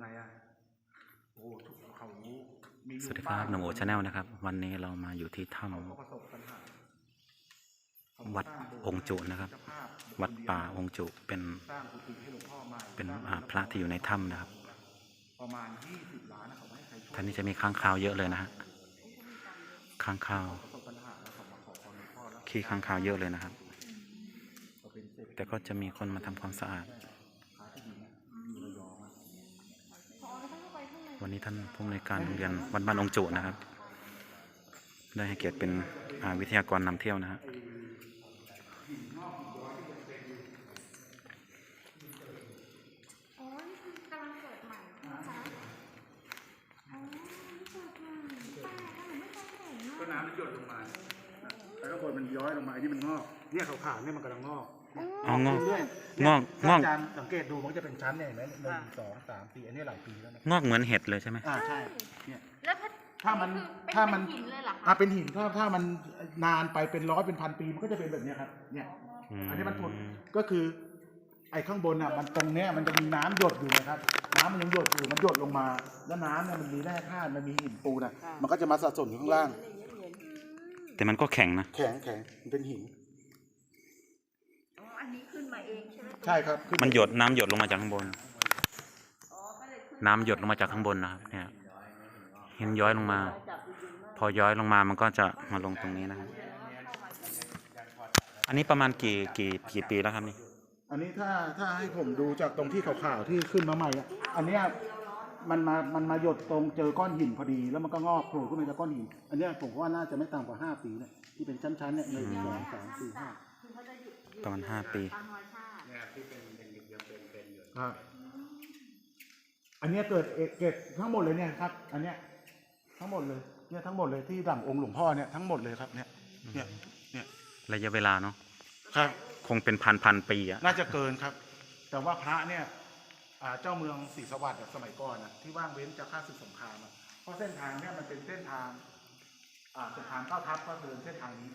ยังไงอะโอ้ทุกเขามีอยู่สวัสดีครับหนุ่มโอชาแนลนะครับ วันนี้เรามาอยู่ที่ถ้เขาก็ประสบปัญหาำวัดองค์จุนะครับ วัดป่าองค์จุเป็นสร้างกุฏิให้หลวงพ่อใหม่เป็นอ่าพระที่อยู่ในถ้ำนะครับประมาณยี่สิบล้านนะเขาไม่ให้ใครช่วยท่านนี้จะมีค้างคาวเยอะเลยนะฮะค้างคาวประสบปัญหาแล้วเขามาขอพรหลวงพ่อแล้วขี้ค้างคาวเยอะเลยนะครับเขาเป็นเศรษฐีแต่ก็จะมีคนมาทำความสะอาด ขาที่ดีนะอยู่ระยองอะ วันนี้ท่านผู้อำนวยการโรงเรียนวัดบ้านองจุนะครับ ได้ให้เกียรติเป็นวิทยากรนำเที่ยวนะฮะก็น้ำมันหยดลงมาแต่ข้างบนมันย้อยลงมาไอ้นี่มันงอก เนี่ยขาวๆเนี่ยมันกำลังงอก อ๋องอกเรื่อยๆงอก ถ้างอกอาจารย์สังเกตดูมันก็จะเป็นชั้นเนี่ยเห็นไหมหนึ่งสองสามสี่อันนี้หลายปีแล้วนะงอกเหมือนเห็ดเลยใช่ไหมอ่าใช่เนี่ย แล้วถ้าถ้ามันคือเป็นถ้ามัน เป็นหินเลยเหรออ่าคะเป็นหินถ้าถ้ามันนานไปเป็นร้อยเป็นพันปีมันก็จะเป็นแบบเนี้ยครับเนี่ยอันนี้มันผุดก็คือ ไอ้ข้างบนอะมันตรงเนี้ยมันจะมีน้ำหยดอยู่นะครับ น้ำมันยังหยดอยู่มันหยดลงมา แล้วน้ำเนี่ยมันมีแร่ธาตุมันมีหินปูนอะมันก็จะมาสะสมอยู่ข้างล่าง แต่มันก็แข็งนะ แข็งแข็งมันเป็นหินอ๋ออันนี้ขึ้น มาเองใช่ไหมใช่ครับขึ้มันหยดน้ำหยดลงมาจากข้างบน อ๋อก็เลยขึ้นน้ำหยดลงมาจากข้างบนนะครับเนี่ยเห็นย้อยลงมา พอย้อยลงมามันก็จะมาลงตรงนี้นะครับอันนี้ประมาณกี่กี่กี่ปีแล้วครับนี่อันนี้ถ้าถ้าให้ผมดูจากตรงที่ขาวๆที่ขึ้นมาใหม่อะอันเนี้ยมันมามันมาหยดตรงเจอก้อนหินพอดี แล้วมันก็งอกโผล่ขึ้นมาจากก้อนหิน อันเนี้ยผมว่าน่าจะไม่ต่ำกว่าห้าปีเนี่ยที่เป็นชั้นๆเนี่ยหนึ่งสองสามสี่ห้า ประมาณห้าปีตามธรรมชาติครับอันเนี้ยเกิดเอเกิดทั้งหมดเลยเนี่ยครับ อันเนี้ยทั้งหมดเลยเนี่ยทั้งหมดเลยที่หลังองค์หลวงพ่อเนี่ยทั้งหมดเลยครับเนี่ยเนี่ยเนี่ยระยะเวลาเนาะครับ คงเป็นพันพันปีอะน่าจะเกินครับ แต่ว่าพระเนี่ยอ่าเจ้าเมืองศรีสวัสดิ์อะสมัยก่อนอะที่ว่างเว้นจากข้าศึกสงครามอะเพราะเส้นทางเนี่ยมันเป็นเส้นทางอ่าสงครามเก้าทัพก็เดินเส้นทางนี้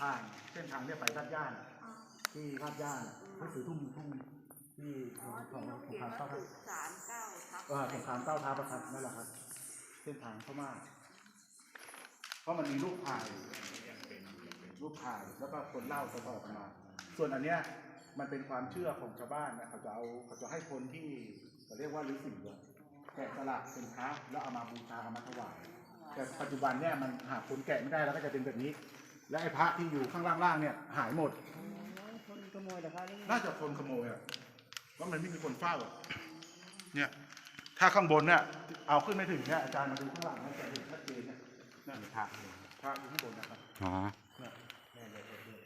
ผ่านเส้นทางเนี่ยไปลาดย่านอะ ที่ลาดย่านอะหนังสือทุ่งทุ่งที่ของของสงครามเก้าทัพสามเก้าทับเออสงครามเก้าทัพอะครับนั่นแหละครับเส้นทางเข้ามาเพราะมันมีรูปถ่ายรูปถ่ายแล้วก็คนเล่าต่อๆกันมา ส่วนอันเนี้ยมันเป็นความเชื่อของชาวบ้านนะเขาจะเอาเขาจะให้คนที่เขาเรียกว่าฤาษีอะแกะสลักเป็นพระแล้วเอามาบูชาเอามาถวาย แต่ปัจจุบันเนี่ยมันหาคนแกะไม่ได้แล้วก็จะเป็นแบบนี้ และไอ้พระที่อยู่ข้างล่างๆเนี่ยหายหมดคน ขโมยเหรอคะหรือไงน่าจะคนขโมยอะเพราะมันไม่มีคนเฝ้าอะเนี่ย ถ้าข้างบนเนี่ยเอาขึ้นไม่ถึงเนี่ยอาจารย์มาดูข้างหลังเนี่ยจะเห็นชัดเจนเนี่ยนั่นเป็นพระพระอยู่ข้างบนนะครับอ๋อเนี่ยเนี่ยเนี่ยเนี่ย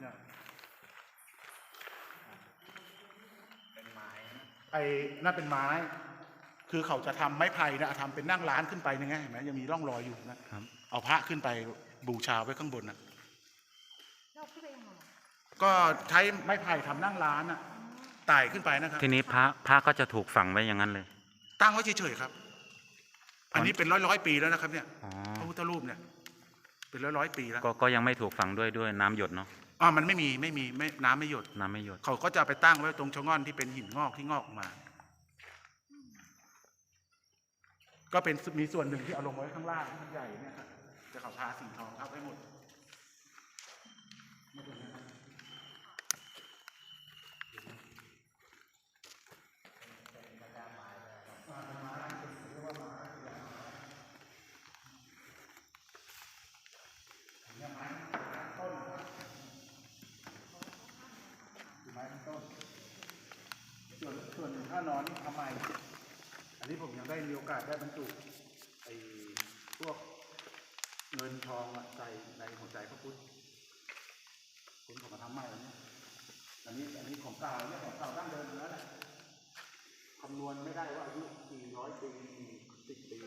เนี่ยไอ้นั่นเป็นไม้ คือเขาจะทำไม้ไผ่นะทำเป็นนั่งร้านขึ้นไปยังไงเห็นไหมยังมีร่องรอยอยู่นะครับ เอาพระขึ้นไปบูชาไว้ข้างบนนะ เราขึ้นไปยังไงอะ ก็ใช้ไม้ไผ่ทำนั่งร้านอะไต่ขึ้นไปนะครับ ทีนี้พระพระก็จะถูกฝังไว้อย่างนั้นเลย ตั้งไว้เฉยๆครับ อันนี้เป็นร้อยร้อยๆปีแล้วนะครับ เนี่ยอ๋อ พระพุทธรูปเนี่ย เป็นร้อยร้อยๆปีแล้วก็ก็ยังไม่ถูกฝังด้วยด้วยน้ำหยดเนาะอ่ามันไม่มีไม่มีไม่น้ำไม่หยด น้ำไม่หยด เขาก็จะไปตั้งไว้ตรงชะง่อนที่เป็นหินงอกที่งอกออกมา ก็เป็นมีส่วนหนึ่งที่เอาลงไว้ข้างล่างที่มันใหญ่เนี่ยครับจะเขาทาสีทองทับไว้หมดไม้ต้น ส่ วนส่วนหนึ่งถ้านอนนี่ทำไมอันนี้ผมยังได้มีโอกาสได้บรรจุไอ้พวกเงินทองอะใส่ในหัวใจพระพุทธคุณผมมาทำใหม่แล้วเนี่ยอันนี้อันนี้ของเก่าเนี่ยของเก่าดั้งเดิมอยู่แล้วแหละคำนวณไม่ได้ว่าอายุกี่ร้อยปีกี่สิบปี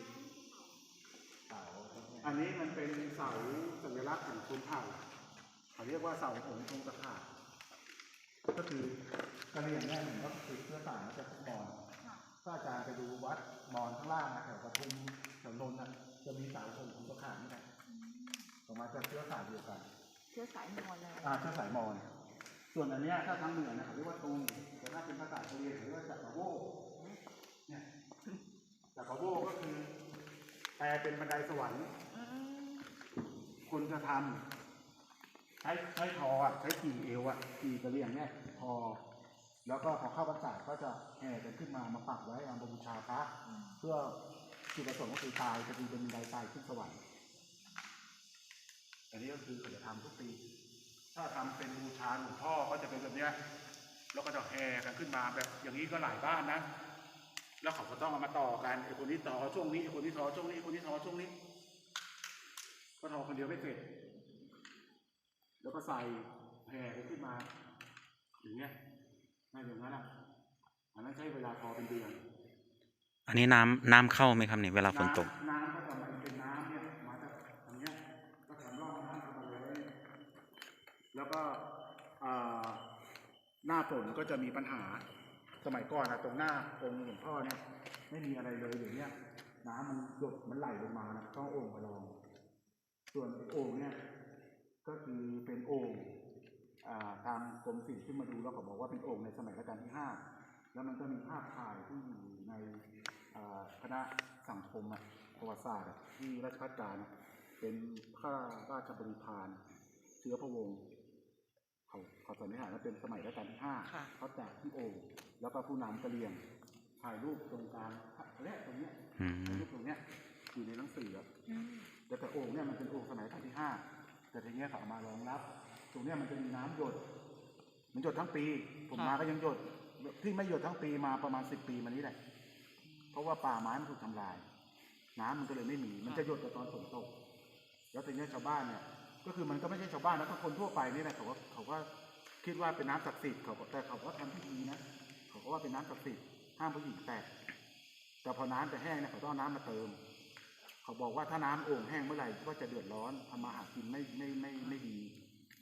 อันนี้มันเป็นเสาสัญลักษณ์ของชนเผ่าเขาเรียกว่าเสาหงส์ทรงตะขาบก็คือ กะเหรี่ยงเนี่ยหนึ่งก็คือเชื้อสายมาจากพวกมอญถ้าอาจารย์ไปดูวัดมอญข้างล่างนะแถวปทุมแถวนนท์นะจะมีสายชนของตะขาบนี่แหละออกมาจากเชื้อสายเดียวกันเชื้อสายมอญเลยอ่าเชื้อสายมอญส่วนอันเนี้ยถ้าทางเหนือนะเขาเรียกว่าตุงแต่ถ้าเป็นภาษาเกาหลีเขาเรียกว่าจักรโวเนี่ยลเป็นบันไดสวรรค์อืมคนจะทำใช้ใช้ทออะใช้ขี่เอวอะขี่กระเลียงเนี่ยทอ แล้วก็พอเข้าพรรษาก็จะแห่กันขึ้นมามาปักไว้เอามาบูชาพระเพื่อจุดประสงค์ก็คือตายจะมีเป็นบันไดตายขึ้นสวรรค์อันนี้ก็คือเขาจะทำทุกปี ถ้าทำเป็นบูชาหลวงพ่อก็จะเป็นแบบเนี้ยแล้วก็จะแห่กันขึ้นมาแบบอย่างนี้ก็หลายบ้านนะ แล้วเขาก็ต้องเอามาต่อกันไอ้คนนี้ต่อช่วงนี้ไอ้คนนี้ต่อช่วงนี้ไอ้คนนี้ต่อช่วงนี้ ก็ทอคนเดียวไม่เสร็จ แล้วก็ใส่แผ่กันขึ้นมาอย่างเงี้ย ไม่อย่างนั้นอะอันนั้นใช้เวลาทอเป็นเดือนอันนี้น้ำน้ำเข้าไหมครับเนี่ยเวลาฝนตกำน้ำก็จะมาเป็นน้ำเนี่ยมาจากตรงเนี้ยก็ทำร่องน้ำเข้ามาเลย แล้วก็อ่าหน้าฝนก็จะมีปัญหา สมัยก่อนอะตรงหน้าองค์หลวงพ่อเนี่ยไม่มีอะไรเลยเดี๋ยวเนี้ยน้ำมันหยดมันไหลลงมานะต้องเอาโอ่งมาลอง ส่วนไอ้โอ่งเนี่ย ก็คือเป็นโอ่งอ่า ทางกรมศิลป์ขึ้นมาดูแล้วเขาบอกว่าเป็นโอ่งในสมัยรัชกาลที่ห้าแล้วมันก็มีภาพถ่ายที่อยู่ในอ่าคณะสังคมอะประวัติศาสตร์อะที่ราชพัฒการอะเป็นข้าราชบริพารเชื้อพระวงศ์เขาเขาสันนิษฐานว่าเป็นสมัยรัชกาลที่ห้าค่ะเขาแจกที่โอ่งแล้วก็ผู้นำกระเลียงถ่ายรูปตรงกลางและตรงเนี้ยอืมถ่ายรูปตรงเนี้ยอยู่ในหนังสืออะอืมแต่แต่โอ่งเนี่ยมันเป็นโอ่งสมัยรัชกาลที่ห้าแต่ทีเนี้ยเขาเอามารองรับต รงเนี้ยมันจะมีน้ำหยด มันหยดทั้งปี ผมมาก็ยังหยด ที่ไม่หยดทั้งปีมาประมาณสิบปีมานี้แหละ เพราะว่าป่าไม้มันถูกทำลาย น้ำมันก็เลยไม่มี มันจะหยดแต่ตอนฝนตก แล้วทีเนี้ยชาวบ้านเนี่ย ก็คือมันก็ไม่ใช่ชาวบ้านนะก็คนทั่วไปนี่แหละเขาก็เขาก็คิดว่าเป็นน้ำศักดิ์สิทธิ์เขาก็แต่เขาก็ทำพิธีนะเขาก็ว่าเป็นน้ำศักดิ์สิทธิ์ห้ามผู้หญิงแตะแต่พอน้ำจะแห้งเนี่ยเขาต้องเอาน้ำมาเติม เขาบอกว่าถ้าน้ำโอ่งแห้งเมื่อไหร่ก็จะเดือดร้อนทำมาหากินไม่ไม่ไม่ไม่ดี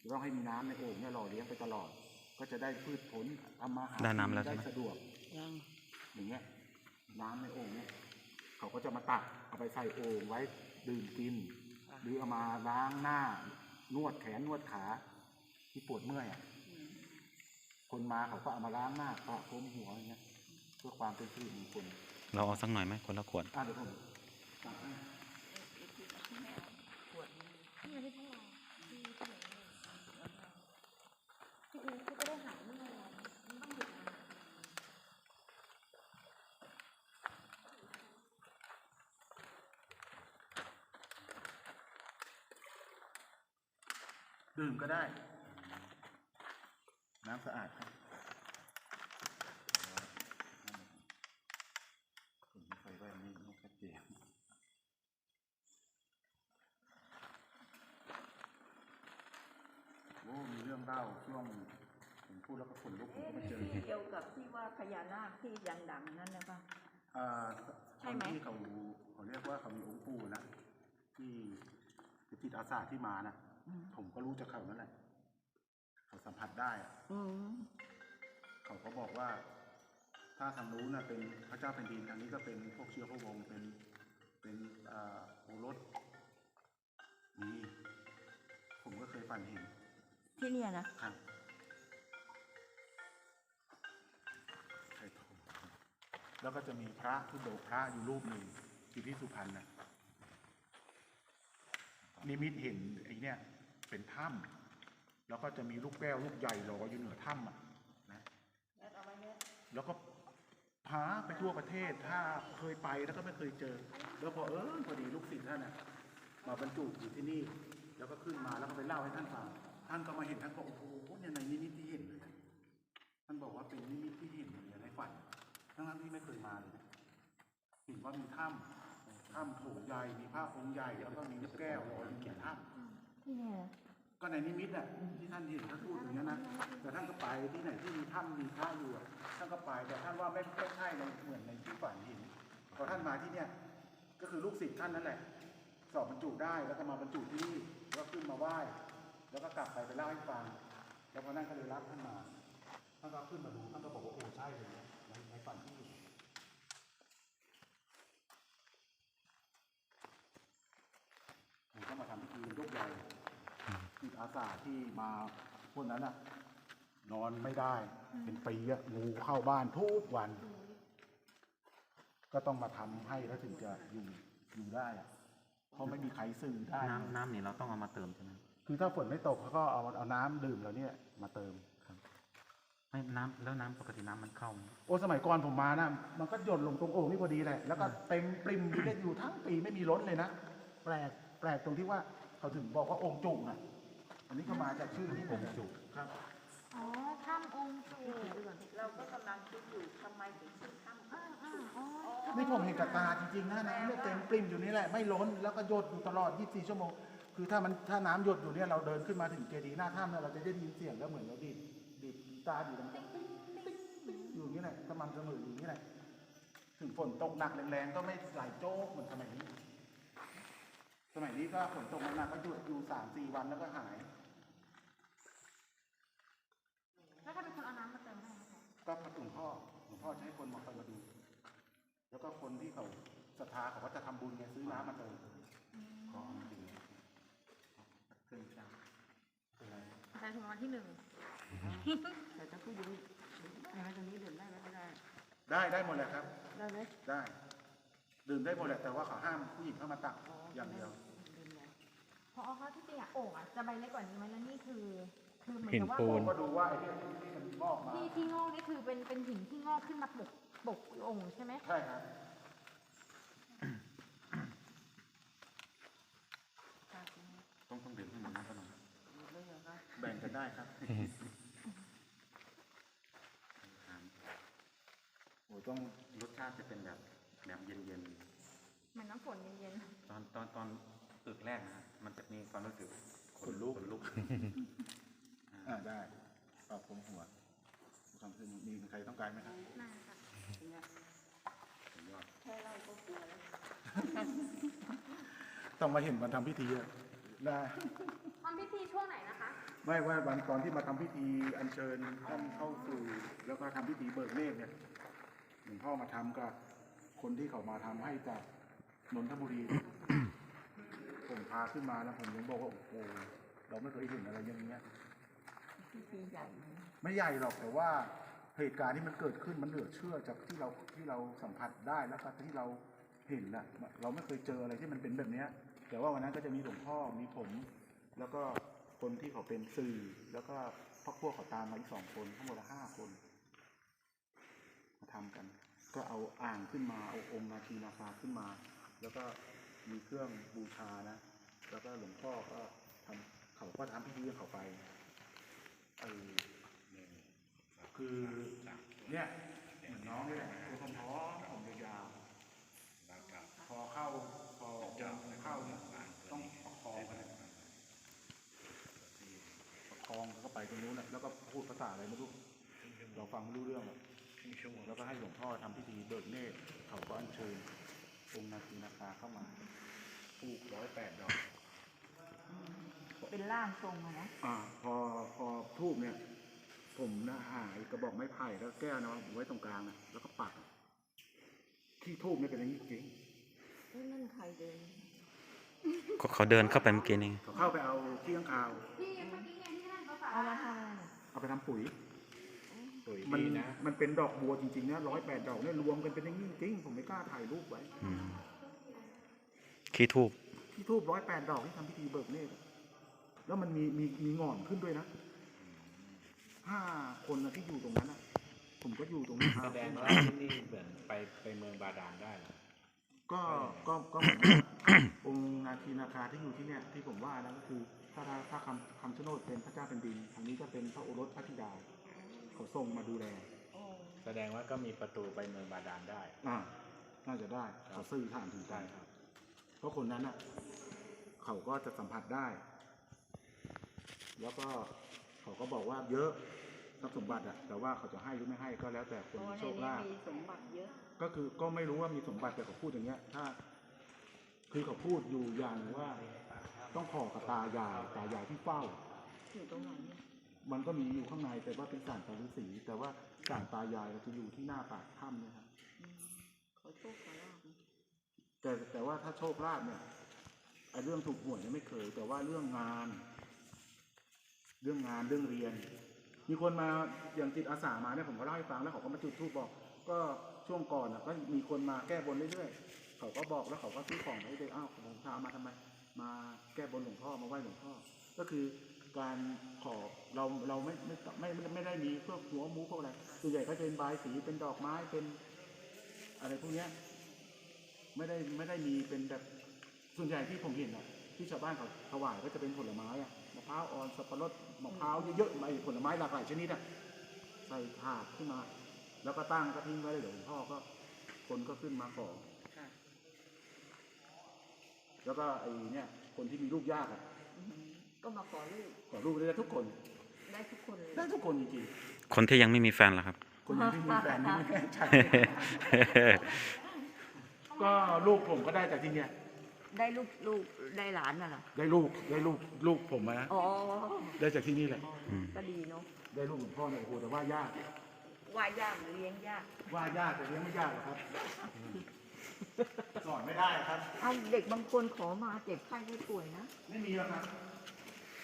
จะต้องให้มีน้ำในโอ่งเนี่ยหล่อเลี้ยงไปตลอด ก็จะได้พืชผลทำมาหาได้กิน้ำแล้วใช่ได้ไหมสะดวกยังอย่างเงี้ยน้ำในโอ่งเนี่ยเขาก็จะมาตักเอาไปใส่โอ่งไว้ดื่มกิน หรือเอามาล้างหน้านวดแขนนวดขาที่ปวดเมื่อยอะคนมาเขาก็เอามาล้างหน้าปะพรมหัวอย่างเงี้ยเพื่อความเป็นสิริมงคลเราเอาสักหน่อยไหมคนละขวดอะเดี๋ยวผมตักให้ นี่ไม่ใช่หรอที่ที่ไหนเนี่ยพี่อูเขาก็ได้หายเมื่อไหร่มันต้องหยุดนะ ดื่มก็ได้ น้ำสะอาดครับผมไม่ใส่แว่นนี่ไม่ชัดเจนโอ้มีเรื่องเล่าช่วงผมพูดแล้วก็ขนลุกผมเอ๊ะก็ไม่เจอที่เดียวกับที่ว่าพญานาคที่ดังๆนั่นนะคะอ่าใช่ไหมตอนที่เขาเขาเรียกว่าเขามีองค์ปู่นะที่เป็นจิตอาสาที่มานะอืมผมก็รู้จากเขานั่นแหละเขาสัมผัสได้อะอืมเขาก็บอกว่า ถ้าทางนู้นนะเป็นพระเจ้าแผ่นดินทางนี้ก็เป็นพวกเชื้อพระวงศ์เป็นเป็นอ่าโอรสนี่ผมก็เคยฝันเห็น ที่เนี่ยนะ ครับใช่ถูกแล้วก็จะมีพระทุดงค์พระอยู่รูปหนึ่งอยู่ที่สุพรรณนะนิมิตเห็นไอ้เนี่ยเป็นถ้ำแล้วก็จะมีลูกแก้วลูกใหญ่ลอยอยู่เหนือถ้ำอะนะแล้วก็พาไปทั่วประเทศถ้าเคยไปแล้วก็ไม่เคยเจอ แล้วพอเออพอดีลูกศิษย์ท่านน่ะมาบรรจุอยู่ที่นี่ แล้วก็ขึ้นมาแล้วก็ไปเล่าให้ท่านฟัง ท่านก็มาเห็นท่านก็โอ้โหเนี่ยในนิมิตที่เห็นเลย ท่านบอกว่าเป็นนิมิตที่เห็นเลยในฝัน ทั้งนั้นที่ไม่เคยมาเลยนะเห็นว่ามีถ้ำถ้ำโถงใหญ่ มีพระองค์ใหญ่ แล้วก็มีลูกแก้วลอยอยู่ในถ้ำที่เนี่ยก็ในนิมิตน่ะที่ท่านเห็นท่านพูดอย่างนี้ยนะ แต่ท่านก็ไปที่ไหนที่มีถ้ำมีพระอยู่อะท่านก็ไป แต่ท่านว่าไม่ไม่ใช่ในเหมือนในที่ฝันเห็น พอท่านมาที่เนี่ย ก็คือลูกศิษย์ท่านนั่นแหละ สอบบรรจุได้ แล้วก็มาบรรจุที่นี่ แล้วก็ขึ้นมาไหว้ แล้วก็กลับไปไปเล่าให้ฟัง แล้วพอนั่นก็เลยรับท่านมาท่านก็ขึ้นมาดูท่านก็บอกว่าโอ้ใช่เลยนะในในฝันที่ผมก็มาทำพิธียกใหญ่จิตอาสาที่มาพวกนั้นน่ะ นอนไม่ได้ เป็นปีอะงูเข้าบ้านทุกวัน ก็ต้องมาทำให้แล้วถึงจะอยู่อยู่ได้อะเพราะไม่มีใครซื้อได้ น้ำน้ำนี่เราต้องเอามาเติมใช่ไหม คือถ้าฝนไม่ตกเขาก็เอาเอาน้ำดื่มแล้วเนี่ยมาเติมไม่น้ำแล้วน้ำปกติน้ำมันเข้าไหมโอ้สมัยก่อนผมมานะมันก็หยดลงตรงโอ่งนี่พอดีแหละแล้วก็เต็มปริมอยู่ได้อยู่ทั้งปีไม่มีล้นเลยนะแปลกแปลกตรงที่ว่าเขาถึงบอกว่าองค์จุกอะอันนี้ก็มาจากชื่อที่องค์จุกครับ อ๋อถ้ำองค์จูเราก็กำลังคิดอยู่ทำไมถึงชื่อถ้ำอ่าอ่าอ๋อนี่ผมเห็นกับตาจริงๆนะน้ำเนี่ยเต็มปริมอยู่นี่แหละไม่ล้นแล้วก็หยดอยู่ตลอด 24 ชั่วโมง คือถ้ามันถ้าน้ำหยดอยู่เนี่ยเราเดินขึ้นมาถึงเจดีย์หน้าถ้ำเนี่ยเราจะได้ยินเสียงแล้วเหมือนเราดีดดีดกีตาร์อยู่ตรงนั้นอยู่อย่างนี้แหละสม่ำเสมออยู่อย่างนี้แหละ ถึงฝนตกหนักแรงๆก็ไม่ไหลโจ๊กเหมือนสมัยนี้ สมัยนี้ก็ฝนตกหนักๆก็หยุดอยู่สามสี่วันแล้วก็หาย แล้วถ้าเป็นคนเอาน้ำมาเติมให้ไหมคะก็พระหลวงพ่อหลวงพ่อจะให้คนมาคอยมาดู แล้วก็คนที่เขาศรัทธาเขาก็จะทำบุญไงซื้อน้ำมาเติมก็เอามาดื่มเครื่องจักรเป็นไร ใช้ถึงวันที่หนึ่งแต่ถ้าผู้หญิงอะไรตรงนี้ดื่มได้ไหมไม่ได้ ได้ได้หมดแหละครับ ได้ไหมได้ ดื่มได้หมดแหละแต่ว่าเขาห้ามผู้หญิงเข้ามาตักอย่างเดียวดื่มได้พอเขาที่จริงอะโอ่งอะจะใบเล็กกว่านี้ไหมแล้วนี่คือ คือเหมือนหินกับว่าปูน ก็ดูว่าไอ้ที่ที่มันงอกมาที่ที่งอกนี่คือเป็นเป็นหินที่งอกขึ้นมาปกปกโอ่งใช่ไหม ใช่ครับ ต้องต้องดื่มให้หมดน้ำก่อนนะ หมดเลยเหรอคะ แบ่งกัน ได้ครับโอ้ยต้องรสชาติจะเป็นแบบแบบเย็นเหมือนน้ำฝนเย็นๆตอนตอนตอนอึกแรกนะมันจะมีความรู้สึกขนลุกขนลุกอ่าได้ปรับผมหัวทำขึ้นมีใครต้องการไหมครับๆน่าค่ะสุดยอดแค่ไล่ก็กลัวแล้วต้องมาเห็นวันทำพิธีอะได้ทำพิธีช่วงไหนนะคะ ไม่ว่าวันตอนที่มาทำพิธีอัญเชิญท่านเข้าสู่ แล้วก็ทำพิธีเบิกเนตรเนี่ยหลวงพ่อมาทำกับคนที่เขามาทำให้จากนนทบุรีผมพาขึ้นมาแล้วผมยังบอกว่าโอ้โหเราไม่เคยเห็นอะไรอย่างเงี้ยพิธีใหญ่ไหมไม่ใหญ่หรอกแต่ว่าเหตุการณ์ที่มันเกิดขึ้นมันเหลือเชื่อจากที่เราที่เราสัมผัสได้แล้วก็ที่เราเห็นน่ะเราไม่เคยเจออะไรที่มันเป็นแบบเนี้ย แต่ว่าวันนั้นก็จะมีหลวงพ่อมีผม แล้วก็ คนที่เขาเป็นสื่อ แล้วก็พวกพวกเขาตามมาอีกสองคนทั้งหมดละห้าคน มาทำกัน ก็เอาอ่างขึ้นมาเอาองค์นาคีนาคาขึ้นมา แล้วก็มีเครื่องบูชานะ แล้วก็หลวงพ่อก็ทำเขาก็ทำพิธีของเขาไปเออคือเนี่ยเหมือนน้องนี่แหละตัวผอมๆผมยาวๆพอเข้าพอเข้าเนี่ยต้องประคองกันประคองแล้วก็ ไปตรงนู้นน่ะแล้วก็พูดภาษาอะไรไม่รู้เราฟังไม่รู้เรื่องหรอกแล้วก็ให้หลวงพ่อทำพิธีเบิกเนตรเขาก็อัญเชิญองค์นาคีนาคาเข้ามาปลูกร้อยแปดดอก เป็นร่างทรงอะนะอ่า พอพอทูบเนี่ย ผมนะหายกระบอกไม้ไผ่แล้วแก้วนะไว้ตรงกลางนะแล้วก็ปักที่ทูบเนี่ยเป็นอย่างนี้จริงเอ้ยนั่นใครเดินเขาเขาเดินเข้าไปเมื่อกี้นี่เขาเข้าไปเอาที่ข้างคาว เขาฝากเอามาทำอะไรเนี่ยเอาไปทำปุ๋ย ปุ๋ยมันดีนะมันเป็นดอกบัวจริงๆนะร้อยแปดดอกเนี่ยรวมกันเป็นอย่างนี้จริงผมไม่กล้าถ่ายรูปไว้ อืมขี้ทูบที่ทูบร้อยแปดดอกที่ทำพิธีเบิกเนตรแล้วมันมีมีมีหงอนขึ้นด้วยนะห้าคนนะที่อยู่ตรงนั้นนะผมก็อยู่ตรงนั้นแสดงว่าที่นี่เหมือนไปไปเมืองบาดาลได้เหรอก็ก็ก็เหมือนว่าองค์นาคีนาคาที่อยู่ที่เนี่ยที่ผมว่านะก็คือ ถ้าถ้าถ้าคำคำชะโนดเป็นพระเจ้าเป็นดินทางนี้ก็เป็นพระโอรสพระธิดาเขาส่งมาดูแลโอ้แสดงว่าก็มีประตูไปเมืองบาดาลได้อ่าน่าจะได้ครับเขาซื่อถามถึงใจได้ครับเพราะคนนั้นอะ เขาก็จะสัมผัสได้ แล้วก็เขาก็บอกว่าเยอะทรัพย์สมบัติอะ แต่ว่าเขาจะให้หรือไม่ให้ก็แล้วแต่คนโอ้มีในโชคนี้ลาภมีสมบัติเยอะ ก็คือก็ไม่รู้ว่ามีสมบัติแต่เขาพูดอย่างเงี้ย ถ้า คือเขาพูดอยู่อย่างหนึ่งว่า ต้องขอกับตายายตายายที่เฝ้า อยู่ตรงไหนเนี่ยมันก็มีอยู่ข้างในแต่ว่าเป็นสารตาฤาษีแต่ว่าสารตายายจะอยู่ที่หน้าปากถ้ำเนะครับอืมขอโชคขอลาบนะแต่แต่ว่าถ้าโชคลาภเนี่ยไอ้เรื่องถูกหวยเนี่ยไม่เคย แต่ว่าเรื่องงาน เรื่องงานเรื่องเรียน มีคนมาอย่างจิตอาสามาเนี่ยผมก็เล่าให้ฟังแล้วเขาก็มาจุดธูปบอก ก็ช่วงก่อนน่ะก็มีคนมาแก้บนเรื่อยๆเขาเขาก็บอกแล้วเขาก็ซื้อของให้เด็กอ้าวผมพามาทำไม มาแก้บนหลวงพ่อมาไหว้หลวงพ่อ ก็คือการขอเราเราไม่ไม่ไม่ไม่ไม่ได้มีพวกหัวมูพวกอะไรส่วนใหญ่ก็จะเป็นบายสีเป็นดอกไม้เป็นอะไรพวกเนี้ยไม่ได้ไม่ได้มีเป็นแบบส่วนใหญ่ที่ผมเห็นอะที่ชาวบ้านเขาถวายก็จะเป็นผลไม้อะมะพร้าวอ่อนสับปะรดมะพร้าวเยอะๆไปผลไม้หลากหลายชนิดอะใส่ถาดขึ้นมา แล้วก็ตั้งก็ทิ้งไว้เลยเดี๋ยวหลวงพ่อก็คนก็ขึ้นมาขอ แล้วก็ไอ้เนี่ยคนที่มีลูกยากอะอืมก็มาขอลูกขอลูกได้ทุกคน ได้ทุกคนเลย ได้ทุกคนจริงคนที่ยังไม่มีแฟนล่ะครับ ๆคนที่มีแฟนนี่ไม่แน่ใจก็ลูกผมก็ได้จากที่เนี่ยได้ลูกลูกได้หลานน่ะเหรอได้ลูกได้ลูกลูกผมนะอ๋อได้จากที่นี่แหละอืมก็ดีเนาะได้ลูกหลวงพ่อเนี่ยโอ้โหแต่ว่ายาก ว่ายากเลี้ยงยากว่ายากแต่เลี้ยงไม่ยากหรอกครับ สอนไม่ได้ครับ เอาเด็กบางคนขอมาเจ็บไข้ได้ป่วยนะ ไม่มีหรอกครับ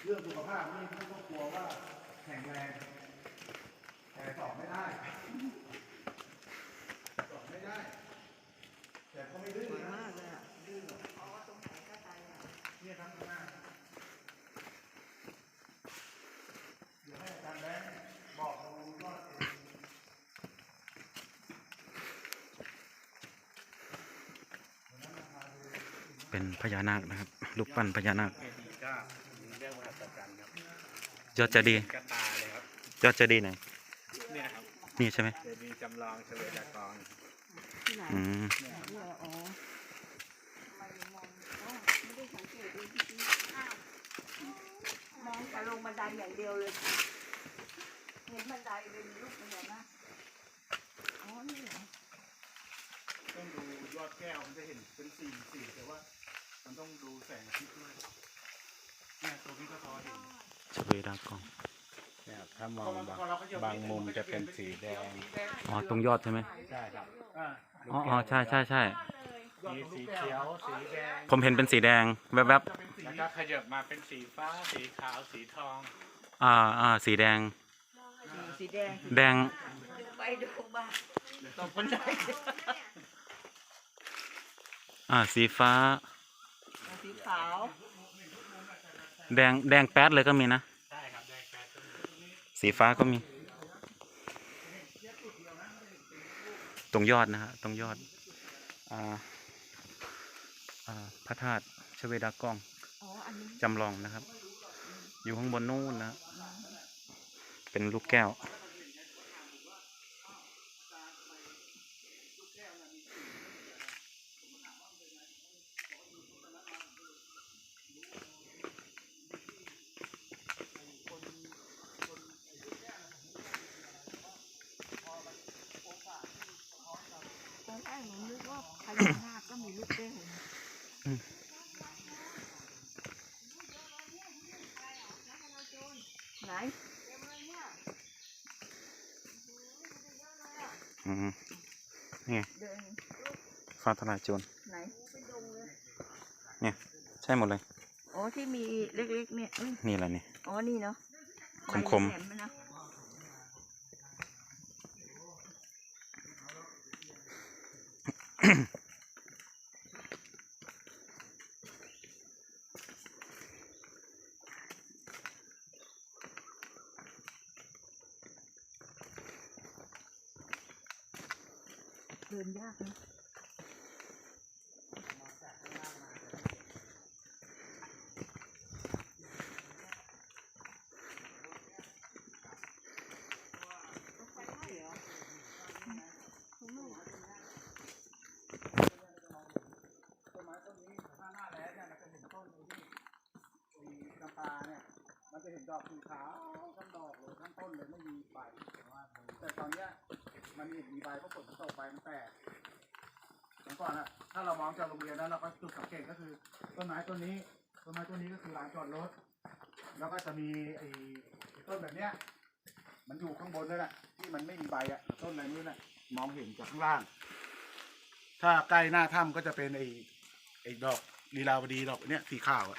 เรื่องสุขภาพนี่ไม่ต้องกลัวว่าแข็งแรง แต่สอบไม่ได้ สอบไม่ได้ แต่เขาไม่ดื้อสวยนะมากเลยอะเนี่ยครับข้างหน้าเดี๋ยวให้อาจารย์แบงค์บอกดูยอดเอง เป็นพญานาคนะครับรูปปั้นพญานาคเจดีย์ก็มีเรื่องมหัศจรรย์ครับยอดเจดีย์กระตาเลยครับยอดเจดีย์ไหนเนี่ยครับนี่ใช่ไหมเจดีย์จำลองเฉลยตากรที่ไหนอืมเนี่ยอ๋อมองแต่ลงบันไดอย่างเดียวเลยเห็นบันไดเป็นลูกเป็นอย่างนะอ๋อนี่เหรอต้องดูยอดแก้วมันจะเห็นเป็นสีสีแต่ว่า มันต้องดูแสงอาทิตย์ด้วยเนี่ยตัวนี้ก็พอเห็นชเวดากองเนี่ยครับถ้ามองบางบางมุมจะเป็นสีแดงอ๋อตรงยอดใช่ไหมใช่ครับอ่าอ๋ออ๋อใช่ใช่ใช่ยอดมีของลูสีกแก้เขียวสีแดงผมเห็นเป็นสีแดงแวบจะเป็นสีแล้วก็ขยับมาเป็นสีฟ้า สีขาวสีทองๆอ่าอ่าสีแดง สีสีแดงแดงไปดูบ้างตกบันได อ่าสีฟ้า สีขาว แดงแดงแป๊ดเลยก็มีนะ ใช่ครับแดงแป๊ดสีฟ้าก็มี ตรงยอดนะฮะตรงยอดอ่าอ่าพระธาตุชเวดากองอ๋ออันนี้จำลองนะครับ อยู่ข้างบนนู่นนะ เป็นลูกแก้ว ตอนแรกหนูนึกว่าพญานาคก็มีลูกแก้วนะ อืม ไหนอืมนี่ไงเดินฟ้าทลายโจรไหนเนี่ย ใช่หมดเลย อ๋อที่มีเล็กๆเนี่ยเอ้ยนี่แหละนี่อ๋อนี่เนาะคมๆ ใบแหลๆนะ เดินยากนะ ต้นไม้ต้นนี้ถ้าหน้าแล้งเนี่ยเราจะเห็นต้นนี้ที่มีน้ำตาเนี่ย มันจะ เห็นดอกสีขาวทั้งดอกเลยทั้งต้นเลยไม่มีใบแต่ตอนเนี้ยมันเห็นมีใบเพราะฝนตกไปมันแตกเมื่อก่อนอะถ้าเรามองจากโรงเรียนแล้วเราก็จุดสังเกตก็คือต้นไม้ต้นนี้ต้นไม้ต้นนี้ก็คือลานจอดรถแล้วก็จะมีไอ้ไอ้ต้นแบบเนี้ย มันอยู่ข้างบนนั่นแหละที่มันไม่มีใบอะต้นอะไรนี่น่ะมองเห็นจากข้างล่าง ถ้าใกล้หน้าถ้ำก็จะเป็นไอ้ไอ้ดอกลีลาวดีดอกเนี้ยสีขาวอะ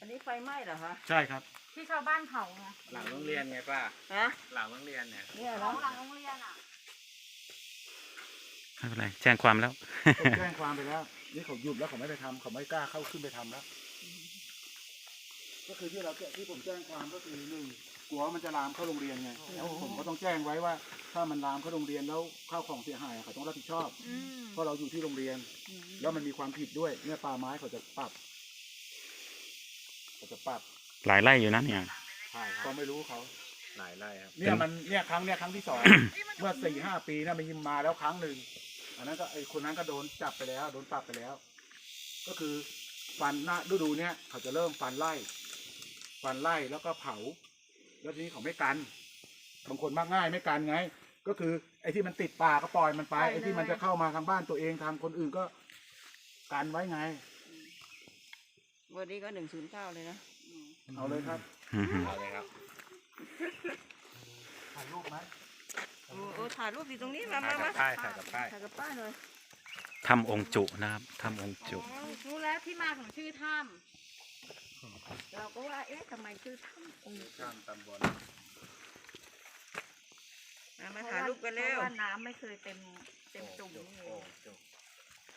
อันนี้ไฟไหม้เหรอคะ ใช่ครับ ที่ชาวบ้านเขาไงหลังโรงเรียนไงป้าฮะหลังโรงเรียนเนี่ยเนี่ยขเหรอองหลังโรงเรียนอะ ไม่เป็นไรแจ้งความแล้ว ผมแจ้งความไปแล้ว นี่เขาหยุดแล้วเขาไม่ไปทำเขาไม่กล้าเข้าขึ้นไปทำแล้ว ก็คือที่เราที่ผมแจ้งความก็คือหนึ่งกลัวว่ามันจะลามเข้าโรงเรียนไงแล้วผมก็ต้องแจ้งไว้ว่า ถ้ามันลามเข้าโรงเรียนแล้วข้าวของเสียหายเขาต้องรับผิดชอบ อืมเพราะเราอยู่ที่โรงเรียน แล้วมันมีความผิดด้วยเนี่ยป่าไม้เขาจะปรับเขาจะปรับ หลายไร่อยู่นะเนี่ย ใช่คก็รับไม่รู้เขา หลายไร่ครับ เนี่ยมันเนี่ยครั้งเนี่ยครั้งที่สอง เมื่อสี่ห้าปีนะมันยิมมาแล้วครั้งหนึ่งอันนั้นก็ไอคนนั้นก็โดนจับไปแล้ว โดนปรับไปแล้ว ก็คือฟันหน้าฤดูเนี้ยเขาจะเริ่มฟันไล่ฟันไล่แล้วก็เผา แล้วทีนี้เขาไม่กันบางคนมากง่ายไม่กันไง ก็คือไอ้ที่มันติดป่าก็ปล่อยมันไปไอ้ที่มันจะเข้ามาทางบ้านตัวเองทางคนอื่นก็กันไว้ไงวันนี้ก็หนึ่งศูนย์เก้าเลยนะ เอาเลยครับอืมเอาเลยครับถ่ายรูปไหมโอ้โอ้ถ่ายรูปอยู่ตรงนี้มาถ่ายมากัมาบป้ายถ่ายกับป้ายถ่ายกับป้ายหน่อยทำองค์จุนะครับทำองค์จุอ๋อรู้แล้วที่มาของชื่อถ้เราก็ว่าเอ๊ะทำไมชื่อถ้ำองค์ข้ามตำบลมามาถ่ายรูปกันเร็วพราะว่าน้ำไม่เคยเต็มเต็มตุ่มนี่โอ้จุก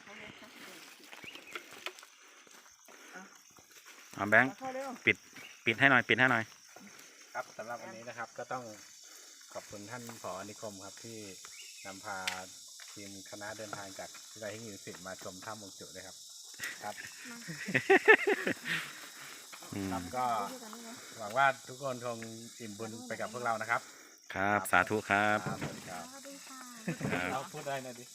เขาเรียกถ้ำองค์เอาแบงค์มาเข้าเร็วปิด ปิดให้หน่อยปิดให้หน่อย ครับสำหรับวันนี้นะครับก็ต้องขอบคุณท่านผอนิคมครับที่นำพาทีมคณะเดินทางจากวิทยาลัยเทคนิคศิลป์มาชมถ้ำมงจุเลยครับ ครับ อืมครับก็หวังว่าทุกคนคงอิ่มบุญไปกับพวกเรานะครับครับ สาธุครับครับ สวัสดีครับำสวัสดีค่ะครับเราพูดได้นะดิ